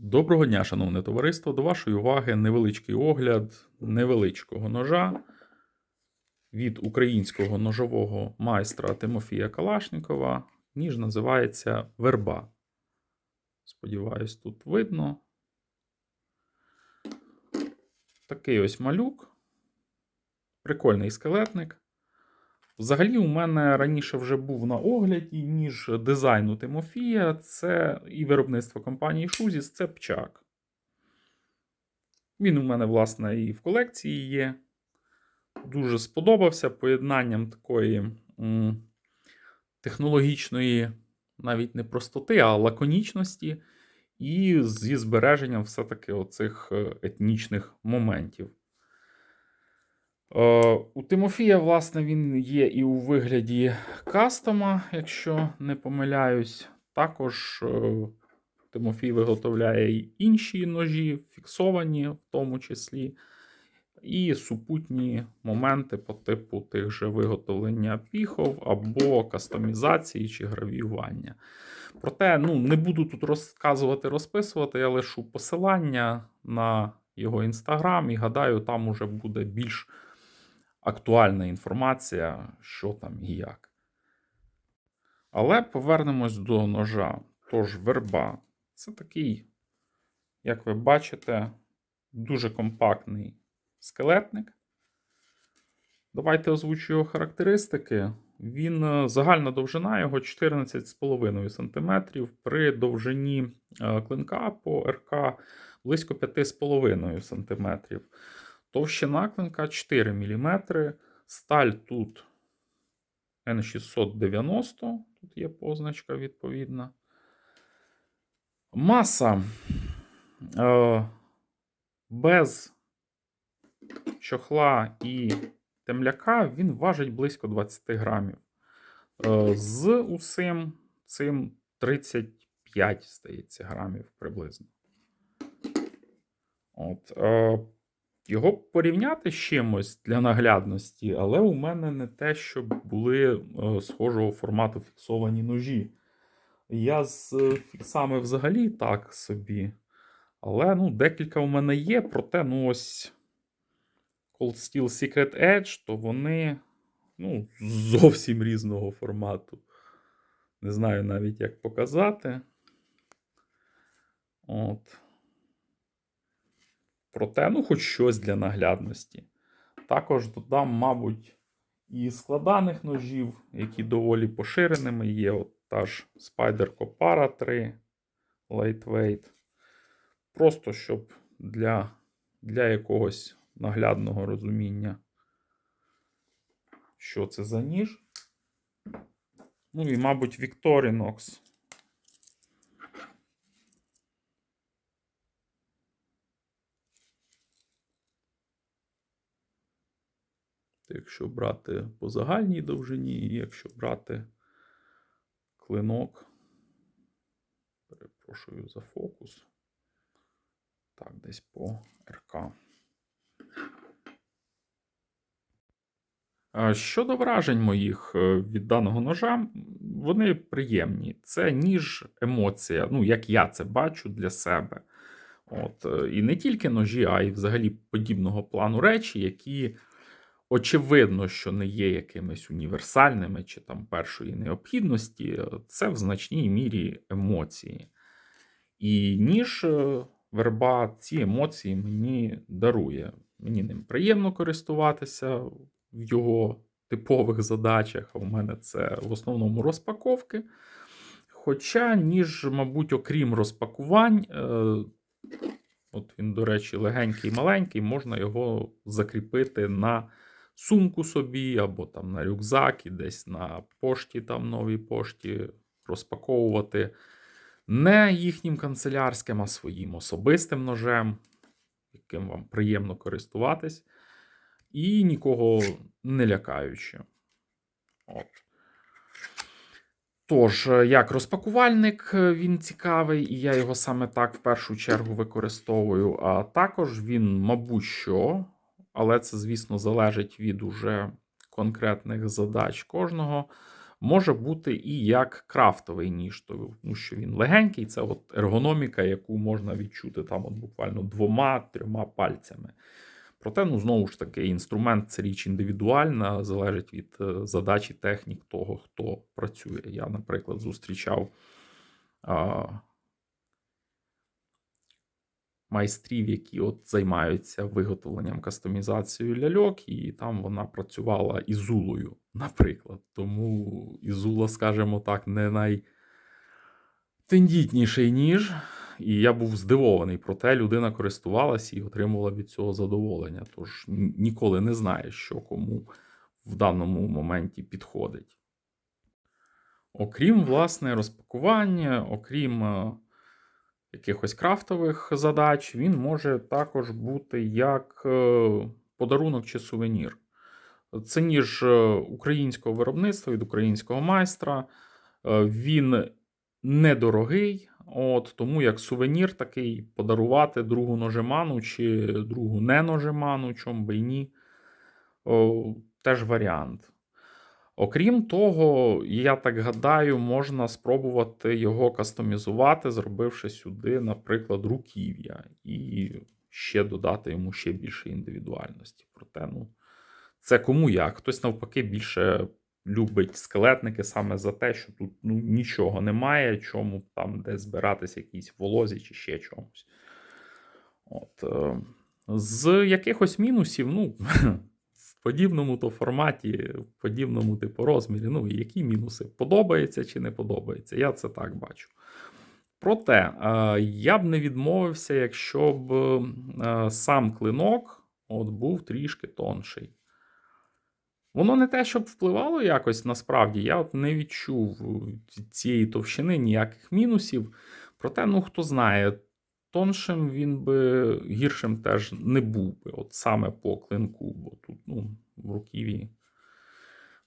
Доброго дня, шановне товариство. До вашої уваги невеличкий огляд невеличкого ножа від українського ножового майстра Тимофія Калашнікова. Ніж називається Верба. Сподіваюсь, тут видно. Такий ось малюк. Прикольний скелетник. Взагалі, у мене раніше вже був на огляді, ніж дизайну Тимофія, це і виробництво компанії Шузіс, це пчак. Він у мене, власне, і в колекції є. Дуже сподобався поєднанням такої м, технологічної, навіть не простоти, а лаконічності, і зі збереженням все-таки оцих е, етнічних моментів. Е, У Тимофія, власне, він є і у вигляді кастома, якщо не помиляюсь. Також е, Тимофій виготовляє й інші ножі, фіксовані в тому числі, і супутні моменти по типу тих же виготовлення піхов або кастомізації чи гравіювання. Проте ну, не буду тут розказувати, розписувати, я лишу посилання на його інстаграм і гадаю, там уже буде більш актуальна інформація, що там і як. Але повернемось до ножа. Тож, верба це такий, як ви бачите, дуже компактний скелетник. Давайте озвучу його характеристики. Він е, загальна довжина його 14,5 см, при довжині е, клинка по РК близько 5,5 см. Товщина клинка 4 мм. Сталь тут N690, тут є позначка відповідна. Маса е, без чохла і темляка він важить близько 20 грамів. Е, з усім цим 35, здається, грамів приблизно. От, е, його порівняти з чимось для наглядності, але у мене не те, щоб були е, схожого формату фіксовані ножі. Я з е, фіксами взагалі так собі. Але ну, декілька у мене є, проте ну ось Cold Steel Secret Edge, то вони ну, зовсім різного формату. Не знаю навіть, як показати. От. Проте, ну, хоч щось для наглядності. Також додам, мабуть, і складаних ножів, які доволі поширеними є. От та ж Spider Copara 3 Lightweight. Просто щоб для, для якогось наглядного розуміння, що це за ніж. Ну і, мабуть, Victorinox. Якщо брати по загальній довжині, і якщо брати клинок, перепрошую за фокус. Так, десь по РК. Щодо вражень моїх е, від даного ножа, вони приємні. Це ніж емоція, ну, як я це бачу для себе. От, е, І не тільки ножі, а й взагалі подібного плану речі, які очевидно, що не є якимись універсальними чи там першої необхідності, це в значній мірі емоції. І ніж е, верба ці емоції мені дарує. Мені ним приємно користуватися в його типових задачах. А у мене це в основному розпаковки. Хоча, ніж, мабуть, окрім розпакувань, е, от він, до речі, легенький і маленький, можна його закріпити на сумку собі, або там на рюкзак, і десь на пошті, там новій пошті, розпаковувати не їхнім канцелярським, а своїм особистим ножем, яким вам приємно користуватись, і нікого не лякаючи. От. Тож, як розпакувальник, він цікавий, і я його саме так в першу чергу використовую. А також він, мабуть, що але це, звісно, залежить від уже конкретних задач кожного. може бути і як крафтовий ніж, тому що він легенький, це от ергономіка, яку можна відчути там от буквально двома-трьома пальцями. Проте, ну знову ж таки, інструмент це річ індивідуальна, залежить від е, задачі технік того, хто працює. Я, наприклад, зустрічав майстрів, які от займаються виготовленням кастомізацією ляльок, і там вона працювала ізулою, наприклад. Тому ізула, скажімо так, не найтендітніший ніж. І я був здивований, проте людина користувалася і отримувала від цього задоволення. Тож ніколи не знаєш, що кому в даному моменті підходить. Окрім власне розпакування, окрім е, якихось крафтових задач, він може також бути як е, подарунок чи сувенір. Це ніж е, українського виробництва від українського майстра. Е, Він недорогий, от, тому як сувенір такий подарувати другу ножеману чи другу не ножеману, чом би й ні. Теж варіант. Окрім того, я так гадаю, можна спробувати його кастомізувати, зробивши сюди, наприклад, руків'я, і ще додати йому ще більше індивідуальності. Проте, ну, це кому як. Хтось навпаки більше любить скелетники саме за те, що тут ну, нічого немає, чому там де збиратися якісь волозі чи ще чомусь. От, е, з якихось мінусів, ну, в подібному то форматі, в подібному типу розмірі, ну, які мінуси? Подобається чи не подобається? Я це так бачу. Проте, е, я б не відмовився, якщо б е, сам клинок от, був трішки тонший. Воно не те, щоб впливало якось насправді. Я от не відчув цієї товщини ніяких мінусів. Проте, ну хто знає, тоншим він би гіршим теж не був би, от саме по клинку, бо тут, ну, в руківі,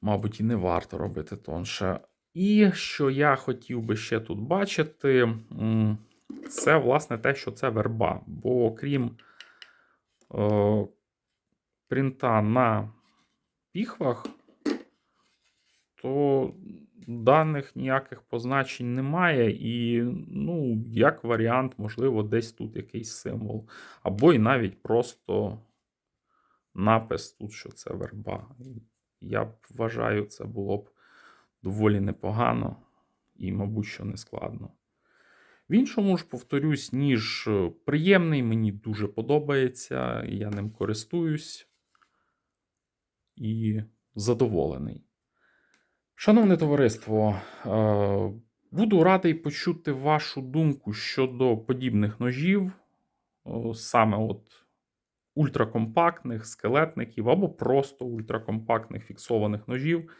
мабуть, і не варто робити тонше. І що я хотів би ще тут бачити, це власне те, що це верба. Бо окрім е, принта на піхвах, то даних ніяких позначень немає. І, ну, як варіант, можливо, десь тут якийсь символ. Або і навіть просто напис тут, що це верба. Я б вважаю, це було б доволі непогано і, мабуть, що не складно. В іншому ж, повторюсь, ніж е, приємний, мені дуже подобається, я ним користуюсь і задоволений. Шановне товариство, е, буду радий почути вашу думку щодо подібних ножів, саме от ультракомпактних скелетників або просто ультракомпактних фіксованих ножів.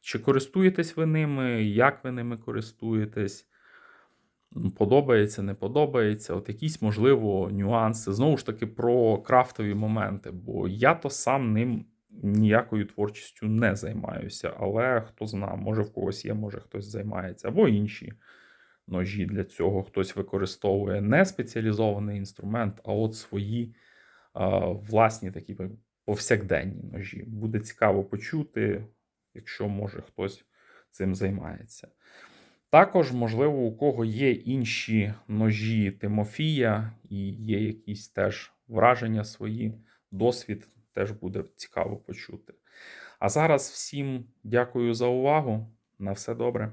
Чи користуєтесь ви ними, як ви ними користуєтесь? Подобається, не подобається, от якісь, можливо, нюанси. Знову ж таки, про крафтові моменти, бо я то сам ним ніякою творчістю не займаюся. Але хто зна, може в когось є, може хтось займається, або інші ножі для цього хтось використовує не спеціалізований інструмент, а от свої власні такі повсякденні ножі. Буде цікаво почути, якщо може хтось цим займається. Також, можливо, у кого є інші ножі Тимофія і є якісь теж враження свої, досвід теж буде цікаво почути. А зараз всім дякую за увагу. На все добре.